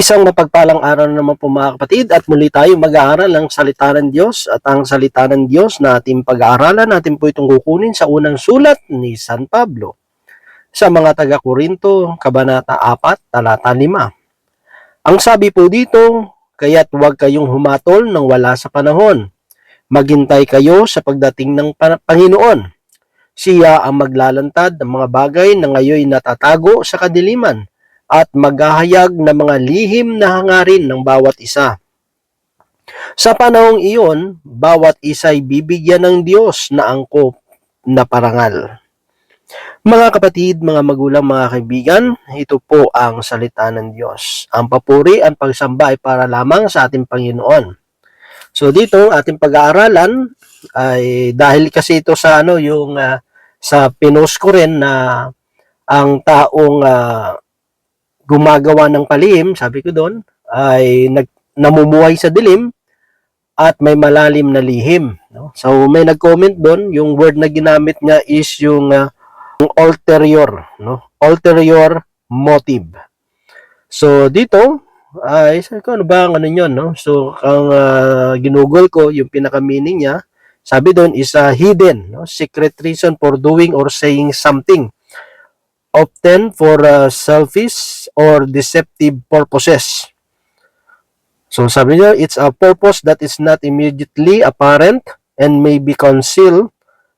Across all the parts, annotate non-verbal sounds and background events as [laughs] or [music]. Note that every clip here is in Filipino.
Isang mapagpalang araw na naman po mga kapatid at muli tayo mag-aaral ng salita ng Diyos at ang salita ng Diyos na ating pag-aaralan natin po itong kukunin sa unang sulat ni San Pablo sa mga taga-Korinto, Kabanata 4, Talata 5. Ang sabi po dito, kaya't huwag kayong humatol nang wala sa panahon. Maghintay kayo sa pagdating ng pa- Panginoon. Siya ang maglalantad ng mga bagay na ngayon natatago sa kadiliman at maghahayag ng mga lihim na hangarin ng bawat isa. Sa panahong iyon, bawat isa ay bibigyan ng Diyos na angkop na parangal. Mga kapatid, mga magulang, mga kaibigan, ito po ang salita ng Diyos. Ang papuri at pagsamba ay para lamang sa ating Panginoon. So dito, ating pag-aaralan ay dahil kasi ito sa ano yung ah, sa pinost ko rin na ang taong ah, gumagawa ng palihim, sabi ko doon, ay nag, namumuhay sa dilim at may malalim na lihim. No? So may nag-comment doon, yung word na ginamit niya is yung, uh, yung ulterior, no? ulterior motive. So dito, ay sabi ko, ano ba ang ano yun, no? So ang uh, ginugol ko, yung pinaka-meaning niya, sabi doon is a hidden, no? secret reason for doing or saying something often for uh, selfish or deceptive purposes. So sabi niya, it's a purpose that is not immediately apparent and may be concealed,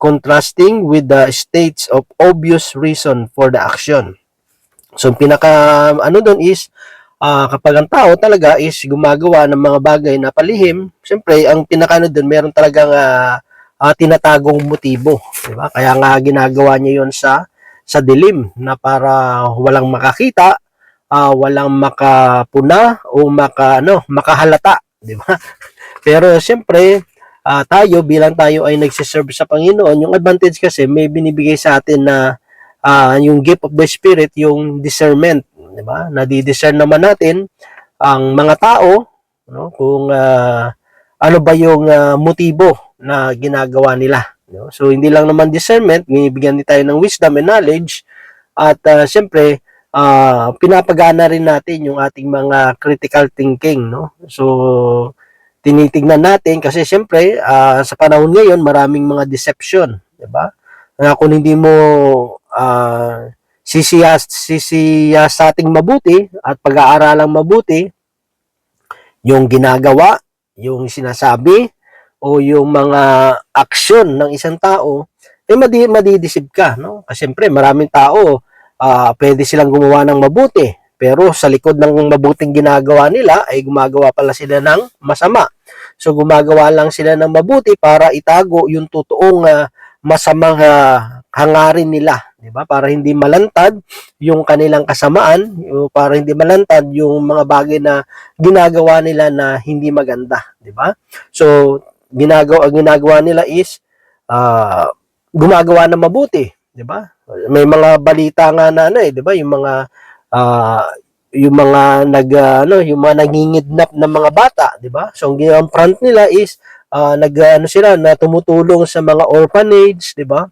contrasting with the states of obvious reason for the action. So pinaka ano doon is ah, kapag ang tao talaga is gumagawa ng mga bagay na palihim, siyempre ang pinaka ano doon meron talagang ah, ah, tinatagong motibo, di ba? Kaya nga ginagawa niya 'yon sa sa dilim na para walang makakita, ah, walang makapuna o maka ano, makahalata, di ba? [laughs] Pero siyempre, ah, tayo bilang tayo ay nagsiserve sa Panginoon, yung advantage kasi may binibigay sa atin na ah, yung gift of the Spirit, yung discernment, di ba? Nadi-discern naman natin ang mga tao, no? Kung ah, ano ba yung ah, motibo na ginagawa nila. No? So, hindi lang naman discernment, binibigyan din tayo ng wisdom and knowledge. At uh, siyempre, ah, pinapagana rin natin yung ating mga critical thinking. No? So, tinitingnan natin kasi siyempre, ah, sa panahon ngayon, maraming mga deception. di ba Na kung hindi mo uh, sisiyas, sisiyasating mabuti at pag-aaralang mabuti, yung ginagawa, yung sinasabi, o yung mga aksyon ng isang tao, eh madi madidisib ka, no? Kasi siyempre, maraming tao, ah pwede silang gumawa ng mabuti, pero sa likod ng mabuting ginagawa nila, ay gumagawa pala sila ng masama. So, gumagawa lang sila ng mabuti para itago yung totoong ah, masamang ah, hangarin nila, di ba? Para hindi malantad yung kanilang kasamaan, para hindi malantad yung mga bagay na ginagawa nila na hindi maganda, di ba? So, ginagawa ang ginagawa nila is ah, gumagawa ng mabuti, 'di ba? May mga balita nga na ano eh, 'di ba? Yung mga ah, yung mga nag ah, ano, yung mga nangingidnap ng mga bata, 'di ba? So ang ginawang front nila is ah, nag ano sila na tumutulong sa mga orphanage, 'di ba?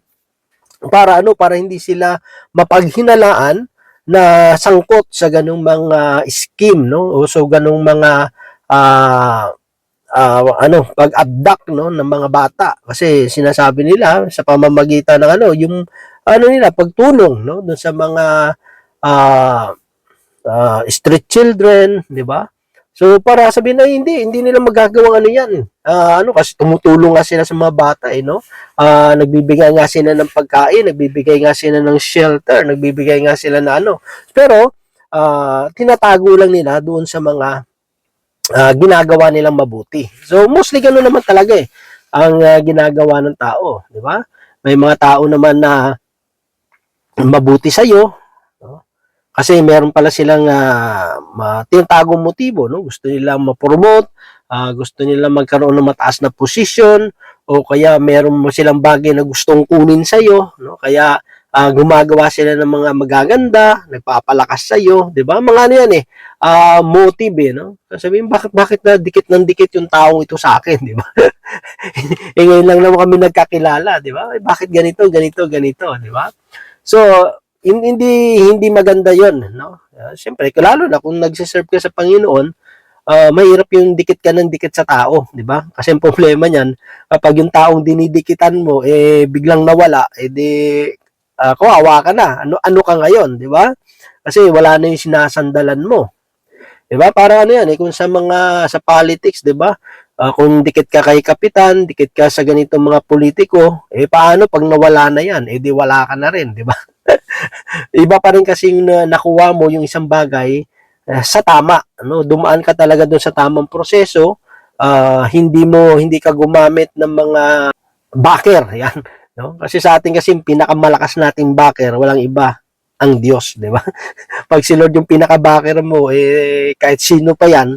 Para ano, para hindi sila mapaghinalaan na sangkot sa ganung mga scheme, no? O so ganung mga ah ah, ano, pag-abduct no ng mga bata kasi sinasabi nila sa pamamagitan ng ano, yung ano nila pagtulong no dun sa mga ah, ah, street children, 'di ba? So para sabihin na hindi, hindi nila magagawang ano 'yan. Ah, ano kasi tumutulong nga sila sa mga bata eh, no? Ah, nagbibigay nga sila ng pagkain, nagbibigay nga sila ng shelter, nagbibigay nga sila na ano. Pero ah, tinatago lang nila doon sa mga ah, ginagawa nilang mabuti. So mostly ganoon naman talaga eh ang ah, ginagawa ng tao, di ba? May mga tao naman na mabuti sa iyo, no? Kasi meron pala silang ma- tinatagong motibo, no? Gusto nilang ma-promote, ah, gusto nilang magkaroon ng mataas na posisyon o kaya meron mo silang bagay na gustong kunin sa iyo, no? Kaya ah, gumagawa sila ng mga magaganda, nagpapalakas sa iyo, 'di ba? Mga ano 'yan eh, ah motive eh, no? Sabihin bakit bakit na dikit ng dikit yung taong ito sa akin, 'di ba? [laughs] eh ngayon lang naman kami nagkakilala, 'di ba? Eh, bakit ganito, ganito, ganito, 'di ba? So, hin- hindi hindi maganda 'yon, no? Uh, Siyempre, lalo na kung nagse-serve ka sa Panginoon, ah, mahirap yung dikit ka ng dikit sa tao, 'di ba? Kasi ang problema niyan, kapag yung taong dinidikitan mo eh biglang nawala, eh di ah, kawawa ka na. Ano ano ka ngayon, 'di ba? Kasi wala na yung sinasandalan mo. 'Di ba? Parang ano 'yan, eh kung sa mga sa politics, 'di ba? Ah, kung dikit ka kay kapitan, dikit ka sa ganitong mga politiko, eh paano pag nawala na 'yan? Eh di wala ka na rin, 'di ba? [laughs] Iba pa rin kasing na, nakuha mo yung isang bagay eh, sa tama, ano? Dumaan ka talaga doon sa tamang proseso, ah, hindi mo hindi ka gumamit ng mga backer, [laughs] 'yan, no? Kasi sa atin kasi pinakamalakas nating backer, walang iba ang Diyos, 'di ba? [laughs] Pag si Lord yung pinaka-backer mo, eh kahit sino pa 'yan,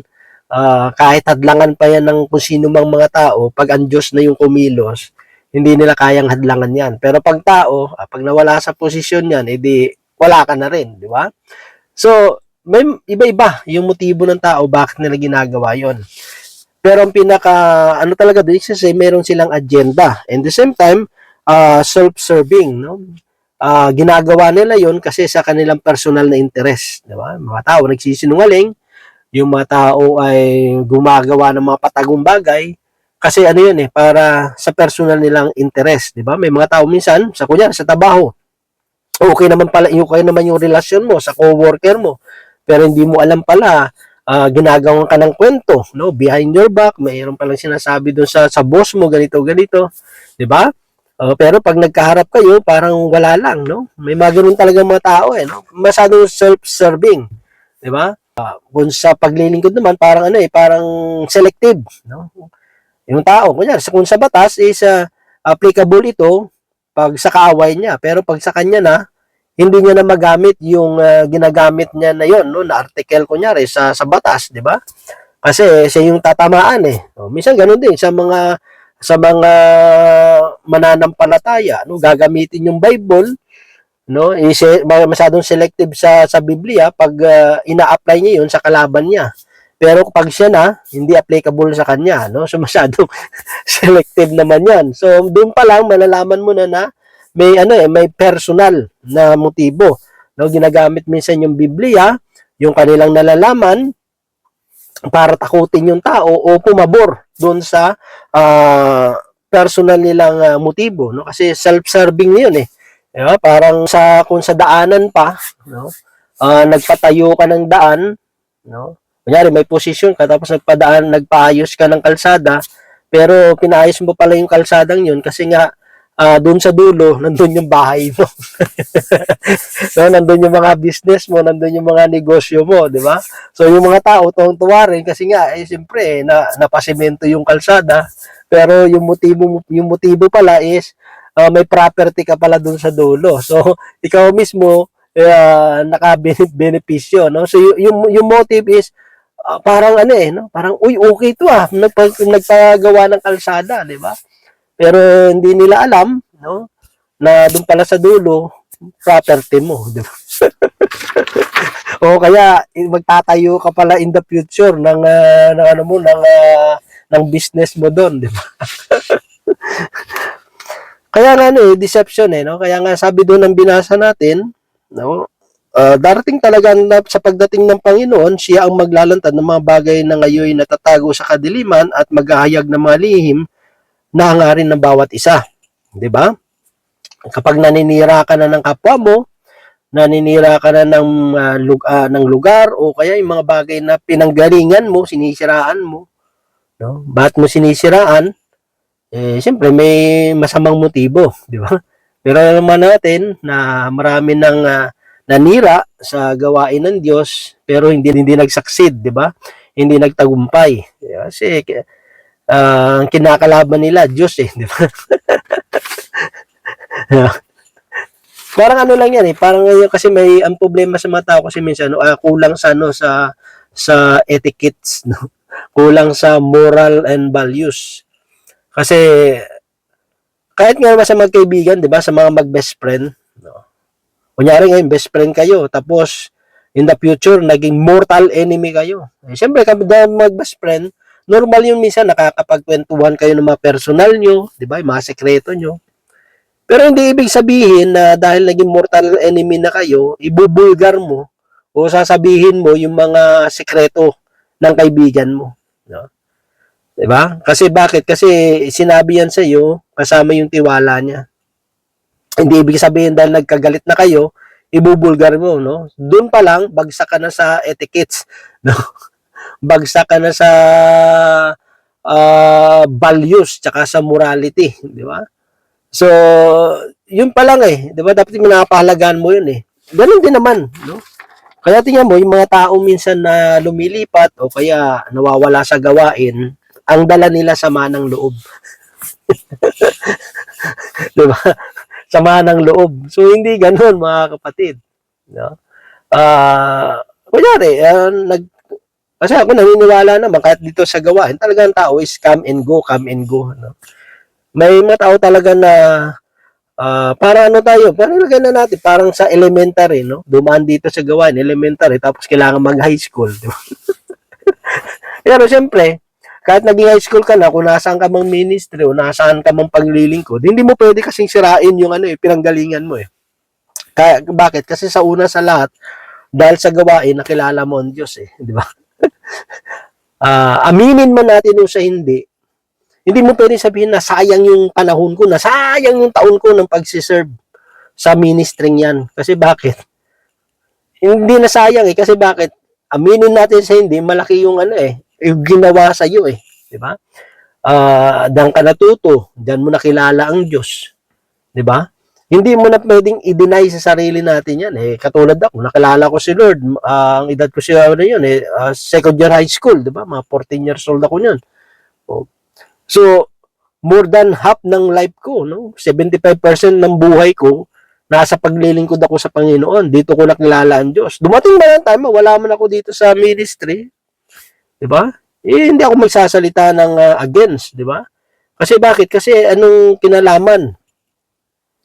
ah, kahit hadlangan pa 'yan ng kung sino mang mga tao, pag ang Diyos na yung kumilos, hindi nila kayang hadlangan 'yan. Pero pag tao, ah, pag nawala sa posisyon 'yan, edi wala ka na rin, 'di ba? So, may iba-iba yung motibo ng tao bakit nila ginagawa 'yon. Pero ang pinaka ano talaga doon kasi meron silang agenda. And the same time, ah, self-serving, no? Ah, ginagawa nila 'yon kasi sa kanilang personal na interest, 'di ba? Mga tao nagsisinungaling, yung mga tao ay gumagawa ng mga patagong bagay kasi ano 'yun eh para sa personal nilang interest, 'di ba? May mga tao minsan sa kunya sa trabaho. Okay naman pala yung okay naman yung relasyon mo sa coworker mo. Pero hindi mo alam pala ah, ginagawan ka ng kwento, no? Behind your back, mayroon palang sinasabi doon sa sa boss mo ganito ganito, 'di ba? Oh, pero pag nagkaharap kayo, parang wala lang, no? May mga ganun talaga mga tao eh, no? Masyadong self-serving, 'di ba? Ah, kung sa paglilingkod naman, parang ano eh, parang selective, no? Yung tao, kunyari, sa- kung sa batas is ah, applicable ito pag sa kaaway niya, pero pag sa kanya na, hindi niya na magamit yung ah, ginagamit niya na yon, no, na article kunyari sa sa batas, 'di ba? Kasi siya yung tatamaan eh. O, minsan ganun din sa mga sa mga mananampalataya, no, gagamitin yung Bible, no, masyadong selective sa sa Biblia pag ah, ina-apply niya yun sa kalaban niya. Pero kapag siya na, hindi applicable sa kanya, no? So masyadong [laughs] selective naman 'yan. So doon pa lang malalaman mo na na may ano eh, may personal na motibo. No, ginagamit minsan yung Biblia, yung kanilang nalalaman para takutin yung tao o pumabor doon sa ah, personal nilang ah, motibo, no? Kasi self-serving 'yun eh. Di ba? Parang sa kung sa daanan pa, no? Ah, nagpatayo ka ng daan, no? Kunyari may posisyon ka tapos nagpadaan, nagpaayos ka ng kalsada, pero pinaayos mo pala yung kalsadang 'yun kasi nga ah, doon sa dulo, [laughs] nandun yung bahay mo. [laughs] no, nandun yung mga business mo, nandun yung mga negosyo mo, di ba? So, yung mga tao, tuwang-tuwa rin kasi nga, eh, siyempre, eh, na, napasimento yung kalsada, pero yung motibo, mo- yung motibo pala is, ah, may property ka pala doon sa dulo. So, [laughs] ikaw mismo, uh, naka-benepisyo, no? So, yung, yung motive is, ah, parang ano eh, no? Parang, uy, okay to ah, nagpa, nagpagawa ng kalsada, di ba? Pero hindi nila alam, no? Na doon pala sa dulo, property mo, di [laughs] o kaya eh, magtatayo ka pala in the future ng ah, ng ano mo ng ah, ng business mo doon, di ba? [laughs] kaya nga ano eh, deception eh, no? Kaya nga sabi doon ng binasa natin, no? ah, darating talaga sa pagdating ng Panginoon, siya ang maglalantad ng mga bagay na ngayon natatago sa kadiliman at maghahayag ng mga lihim na hangarin ng bawat isa. 'Di ba? Kapag naninira ka na ng kapwa mo, naninira ka na ng, ah, lug- ah, ng lugar o kaya yung mga bagay na pinanggalingan mo, sinisiraan mo, no? Bakit mo sinisiraan? Eh, siyempre may masamang motibo, 'di ba? Pero naman natin na marami ng ah, nanira sa gawain ng Diyos pero hindi hindi nag-succeed, 'di ba? Hindi nagtagumpay. Kasi ang kinakalaban nila Diyos eh, di ba? [laughs] parang ano lang yan eh, parang ngayon kasi may ang problema sa mga tao kasi minsan ah, kulang sa ano sa sa etiquettes, [laughs] no? Kulang sa moral and values. Kasi kahit nga sa magkaibigan, 'di ba, sa mga mag-best friend, no? Kunyari ngayon best friend kayo, tapos in the future naging mortal enemy kayo. Eh, Siyempre, dahil mag-best friend, normal yung minsan nakakapagkwentuhan kayo ng mga personal nyo, di ba? Mga sekreto nyo. Pero hindi ibig sabihin na dahil naging mortal enemy na kayo, ibubulgar mo o sasabihin mo yung mga sekreto ng kaibigan mo. No? 'Di ba? Kasi bakit? Kasi sinabi yan sa iyo kasama yung tiwala niya. Hindi ibig sabihin dahil nagkagalit na kayo, ibubulgar mo, no? Doon pa lang bagsak ka na sa etiquettes, [laughs] no? Bagsak ka na sa ah, values tsaka sa morality, 'di ba? So, yun pa lang eh, 'di ba? Dapat minapahalagaan mo yun eh. Ganun din naman, no? Kaya tingnan mo, yung mga tao minsan na lumilipat o kaya nawawala sa gawain, ang dala nila sama ng loob. [laughs] 'Di ba? Sama ng loob. So, hindi ganun, mga kapatid. No? Ah, kunyari, ah, nag kasi ako naniniwala naman kahit dito sa gawain, talagang tao is come and go, come and go, no? May mga tao talaga na ah, para ano tayo, parang ilagay na natin, parang sa elementary, no? Dumaan dito sa gawain, elementary, tapos kailangan mag-high school, di ba? [laughs] Pero siyempre, kahit naging high school ka na, kung nasaan ka mang ministry o nasaan ka mang paglilingkod, hindi mo pwede kasing sirain yung ano eh, pinanggalingan mo eh. Kaya, bakit? Kasi sa una sa lahat, dahil sa gawain, nakilala mo ang Diyos eh, di ba? [laughs] Ah, aminin man natin o sa hindi, hindi mo pwede sabihin na sayang yung panahon ko, na sayang yung taon ko ng pagsiserve sa ministry yan. Kasi bakit? Hindi na sayang eh. Kasi bakit? Aminin natin sa hindi, malaki yung ano eh, yung ginawa sa iyo eh. Di ba? Ah, diyan ka natuto, diyan mo nakilala ang Diyos. Di ba? Hindi mo na pwedeng i-deny sa sarili natin yan. Eh, katulad ako, nakilala ko si Lord. ah, ang edad ko siya ano yun, eh, ah, second year high school, di ba? Mga 14 years old ako niyan. Oh. So, more than half ng life ko, no? 75% ng buhay ko, nasa paglilingkod ako sa Panginoon. Dito ko nakilala ang Diyos. Dumating ba yung time, wala man ako dito sa ministry. Di ba? Eh, hindi ako magsasalita ng ah, against, di ba? Kasi bakit? Kasi anong kinalaman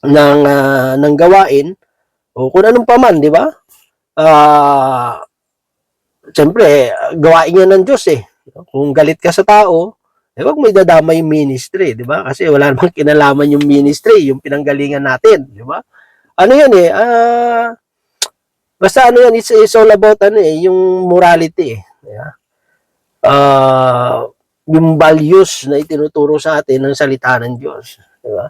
ng ah, ng gawain o kung anong paman, di ba? Ah, Siyempre, gawain yan ng Diyos eh. Kung galit ka sa tao, eh wag mo idadama yung ministry, di ba? Kasi wala namang [laughs] kinalaman yung ministry, yung pinanggalingan natin, di ba? Ano yan eh, ah, basta ano yan, it's, it's all about ano eh, yung morality eh. di ba? Ah, yung values na itinuturo sa atin ng salita ng Diyos, di ba?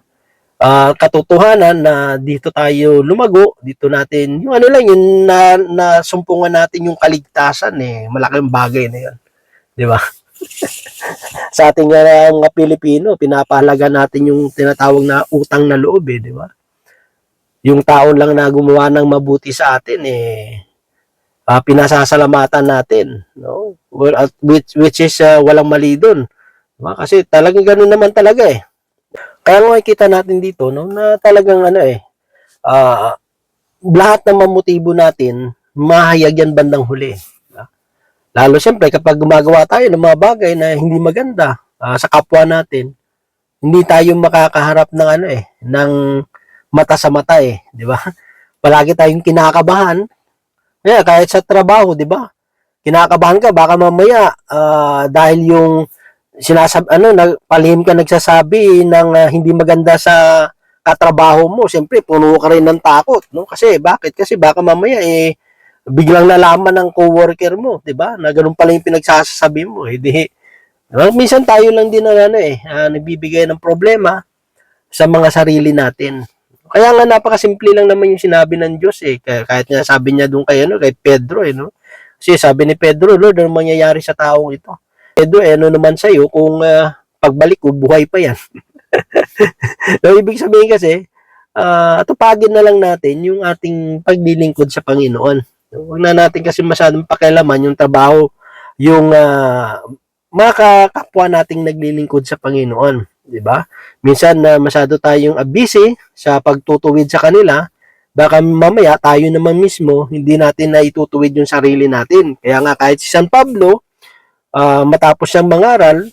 Ah, katotohanan na dito tayo lumago, dito natin, yung ano lang, yung na, nasumpungan natin yung kaligtasan eh, malaking bagay na yun. Di ba? [laughs] sa ating uh, mga Pilipino, pinapahalaga natin yung tinatawag na utang na loob eh, di ba? Yung tao lang na gumawa ng mabuti sa atin eh, ah, pinasasalamatan natin, no? Well, which, which is ah, walang mali doon. Diba? Kasi talagang ganun naman talaga eh. Kaya makikita natin dito, no, na talagang ano eh, ah, lahat ng mamotibo natin, mahayag yan bandang huli. Lalo siyempre, kapag gumagawa tayo ng mga bagay na hindi maganda ah, sa kapwa natin, hindi tayo makakaharap ng ano eh, ng mata sa mata eh, di ba? [laughs] Palagi tayong kinakabahan. Kaya kahit sa trabaho, di ba? Kinakabahan ka, baka mamaya ah, dahil yung sinasab ano nagpalihim ka nagsasabi ng ah, hindi maganda sa katrabaho mo, siyempre puno ka rin ng takot, no? Kasi bakit? Kasi baka mamaya eh biglang nalaman ng coworker mo, 'di ba? Na ganun pala yung pinagsasabi mo, eh di diba? minsan tayo lang din na ano eh, ah, nagbibigay ng problema sa mga sarili natin. Kaya nga napakasimple lang naman yung sinabi ng Diyos eh. Kahit nga sabi niya doon kay ano, kay Pedro eh, no? Kasi sabi ni Pedro, Lord, ano mangyayari sa taong ito? Pedro, eh, ano naman sa'yo kung ah, pagbalik ko, buhay pa yan. [laughs] so, ibig sabihin kasi, ah tupagin na lang natin yung ating paglilingkod sa Panginoon. Huwag na natin kasi masyadong pakialaman yung trabaho, yung ah, mga ka- kapwa nating naglilingkod sa Panginoon. Di ba? Minsan na masyado tayong busy sa pagtutuwid sa kanila, baka mamaya tayo naman mismo, hindi natin na itutuwid yung sarili natin. Kaya nga kahit si San Pablo, ah, matapos siyang mangaral,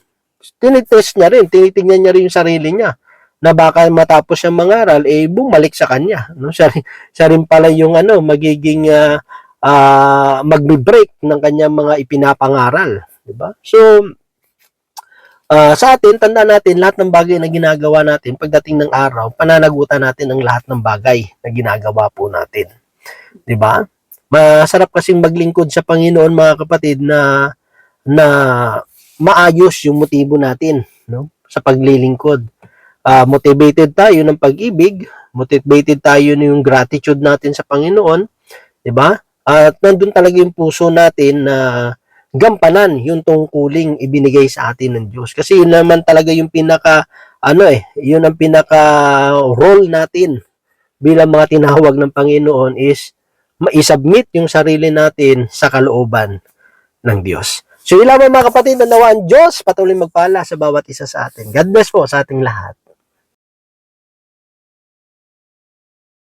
tinitest niya rin, tinitingnan niya rin yung sarili niya na baka matapos siyang mangaral, eh, bumalik sa kanya. No? [laughs] Siya, siya rin pala yung ano, magiging ah, ah, magbe-break ng kanyang mga ipinapangaral. Diba? So, Ah, sa atin, tandaan natin, lahat ng bagay na ginagawa natin, pagdating ng araw, pananagutan natin ang lahat ng bagay na ginagawa po natin. 'Di ba? Masarap kasing maglingkod sa Panginoon, mga kapatid, na na maayos yung motibo natin, no? Sa paglilingkod. Ah, motivated tayo ng pag-ibig, motivated tayo ng gratitude natin sa Panginoon, 'di ba? At nandun talaga yung puso natin na gampanan yung tungkuling ibinigay sa atin ng Diyos. Kasi yun naman talaga yung pinaka ano eh, yun ang pinaka role natin bilang mga tinawag ng Panginoon is maisubmit yung sarili natin sa kalooban ng Diyos. So, yun mga kapatid, na nawa ang Diyos patuloy magpala sa bawat isa sa atin. God bless po sa ating lahat.